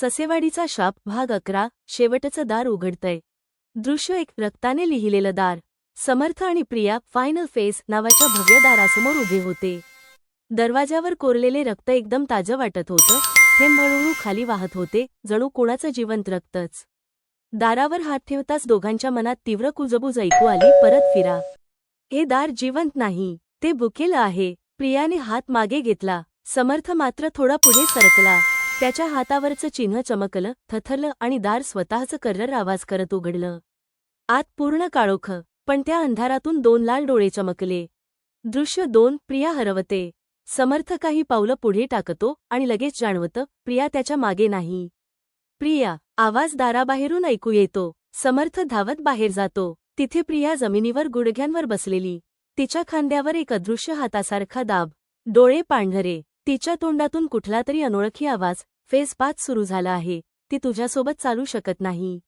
ससेवाडीचा शाप भाग अकरा शेवटचं दार उघडतंय. दृश्य एक रक्ताने लिहिलेलं दार. समर्थ आणि प्रिया फायनल फेस नावाच्या भव्य दारासमोर उभे होते. दरवाजावर कोरलेले रक्त एकदम ताजं वाटत होतं. थेंब हळूहळू खाली वाहत होते जणू कोणाचं जिवंत रक्तच. दारावर हात ठेवताच दोघांच्या मनात तीव्र कुजबूज ऐकू आली परत फिरा. हे दार जिवंत नाही ते बुकेलं आहे. प्रियाने हात मागे घेतला. समर्थ मात्र थोडा पुढे सरकला. त्याच्या हातावरचं चिन्ह चमकलं थथरलं आणि दार स्वतःचं कर्रर आवाज करत उघडलं. आत पूर्ण काळोख पण त्या अंधारातून दोन लाल डोळे चमकले. दृश्य दोन प्रिया हरवते. समर्थ काही पावलं पुढे टाकतो आणि लगेच जाणवतं प्रिया त्याच्यामागे नाही. प्रिया आवाज दाराबाहेरून ऐकू येतो. समर्थ धावत बाहेर जातो. तिथे प्रिया जमिनीवर गुडघ्यांवर बसलेली. तिच्या खांद्यावर एक अदृश्य हातासारखा दाब. डोळे पांढरे. तिच्या तोंडातून कुठला तरी अनोळखी आवाज फेस पाच सुरू झाला आहे ती तुझ्यासोबत चालू शकत नाही.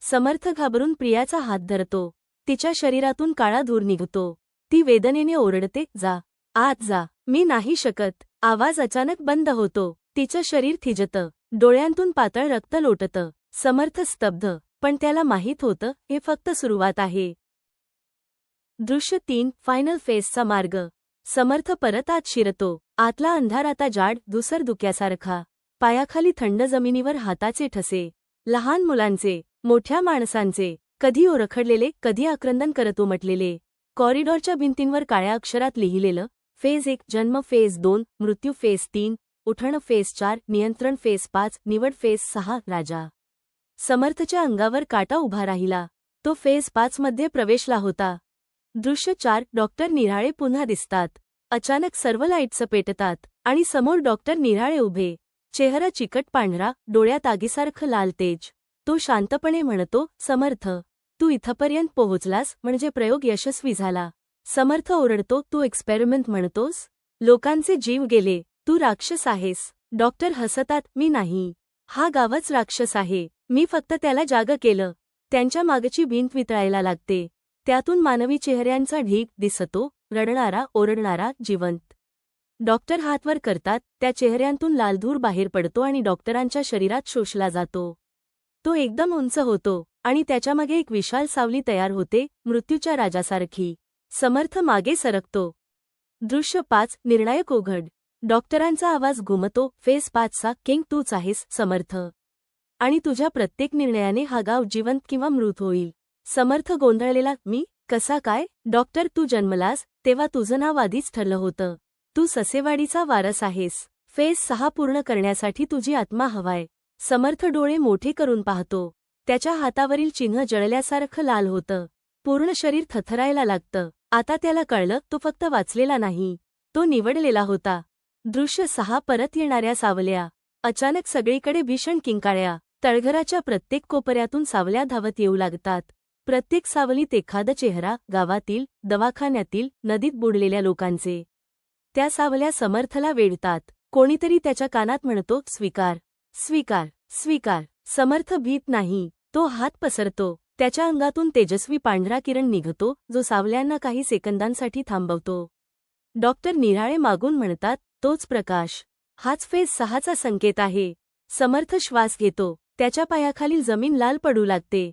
समर्थ घाबरून प्रियाचा हात धरतो. तिच्या शरीरातून काळा धूर निघतो. ती वेदनेने ओरडते जा आत जा मी नाही शकत. आवाज अचानक बंद होतो. तिचं शरीर थिजतं. डोळ्यांतून पातळ रक्त लोटतं. समर्थ स्तब्ध पण त्याला माहीत होतं हे फक्त सुरुवात आहे. दृश्य तीन फायनल फेसचा मार्ग. समर्थ परत आत शिरतो. आतला अंधार आता जाड दुसर दुक्यासारखा पायाखाली थंड जमिनीवर हाताचे ठसे. लहान मुलांचे मोठ्या माणसांचे कधी ओरखडलेले कधी आक्रंदन करत उमटलेले. कॉरिडॉरच्या भिंतींवर काळ्या अक्षरात लिहिलेलं फेज एक जन्म फेज दोन मृत्यू फेज तीन उठण फेज चार नियंत्रण फेज पाच निवड फेज सहा राजा. समर्थच्या अंगावर काटा उभा राहिला. तो फेज पाचमध्ये प्रवेशला होता. दृश्य चार डॉक्टर निराळे पुन्हा दिसतात. अचानक सर्व लाईट्स पेटतात आणि समोर डॉक्टर निराळे उभे. चेहरा चिकट पांढरा डोळ्यात आगीसारखं लाल तेज. तो शांतपणे म्हणतो समर्थ तू इथपर्यंत पोहोचलास म्हणजे प्रयोग यशस्वी झाला. समर्थ ओरडतो तू एक्सपेरिमेंट म्हणतोस? लोकांचे जीव गेले तू राक्षस आहेस. डॉक्टर हसतात मी नाही. हा गावच राक्षस आहे. मी फक्त त्याला जाग केलं. त्यांच्या मागची भिंत वितळायला लागते. त्यातून मानवी चेहऱ्यांचा ढीक दिसतो रडणारा ओरडणारा जिवंत. डॉक्टर हातवर करतात त्या चेहऱ्यांतून लालधूर बाहेर पडतो आणि डॉक्टरांच्या शरीरात शोषला जातो. तो एकदम उंच होतो आणि त्याच्यामागे एक विशाल सावली तयार होते मृत्यूच्या राजासारखी. समर्थ मागे सरकतो. दृश्य पाच निर्णायक ओघड डॉक्टरांचा आवाज घुमतो फेस पाचचा किंग तूच आहेस समर्थ. आणि तुझ्या प्रत्येक निर्णयाने हा गाव जिवंत किंवा मृत होईल. समर्थ गोंधळलेला मी? कसा काय? डॉक्टर तू जन्मलास तेव्हा तुझं नाव आधीच ठरलं होतं. तू ससेवाडीचा वारस आहेस. फेस सहा पूर्ण करण्यासाठी तुझी आत्मा हवाय. समर्थ डोळे मोठे करून पाहतो. त्याच्या हातावरील चिन्ह जळल्यासारखं लाल होतं. पूर्ण शरीर थथरायला लागतं. आता त्याला कळलं तो फक्त वाचलेला नाही. तो निवडलेला होता. दृश्य सहा परत येणाऱ्या सावल्या. अचानक सगळीकडे भीषण किंकाळ्या. तळघराच्या प्रत्येक कोपऱ्यातून सावल्या धावत येऊ लागतात. प्रत्येक सावलीत एखादा चेहरा गावातील दवाखान्यातील नदीत बुडलेल्या लोकांचे. त्या सावल्या समर्थला वेढतात. कोणीतरी त्याच्या कानात म्हणतो स्वीकार स्वीकार स्वीकार समर्थ भीत नाही. तो हात पसरतो. त्याच्या अंगातून तेजस्वी पांढरा किरण निघतो जो सावल्यांना काही सेकंदांसाठी थांबवतो. डॉक्टर निराळे मागून म्हणतात तोच प्रकाश. हाच फेज सहाचा संकेत आहे. समर्थ श्वास घेतो. त्याच्या पायाखालील जमीन लाल पडू लागते.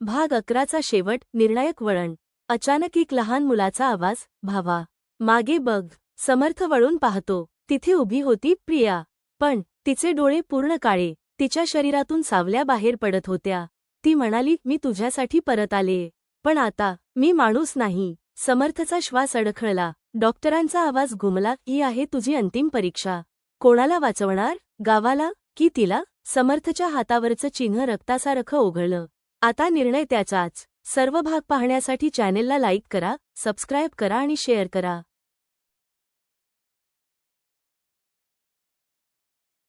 भाग अकराचा शेवट निर्णायक वळण. अचानक एक लहान मुलाचा आवाज भावा मागे बघ समर्थ वळून पाहतो. तिथे उभी होती प्रिया. पण तिचे डोळे पूर्ण काळे. तिच्या शरीरातून सावल्या बाहेर पडत होत्या. ती म्हणाली मी तुझ्यासाठी परत आले. पण आता मी माणूस नाही. समर्थचा श्वास अडखळला. डॉक्टरांचा आवाज घुमला ही आहे तुझी अंतिम परीक्षा. कोणाला वाचवणार? गावाला? की तिला? समर्थच्या हातावरचं चिन्ह रक्तासारखं ओघळलं. आता निर्णय त्याचाच. सर्व भाग पाहण्यासाठी चॅनेलला लाईक करा सबस्क्राईब करा आणि शेअर करा.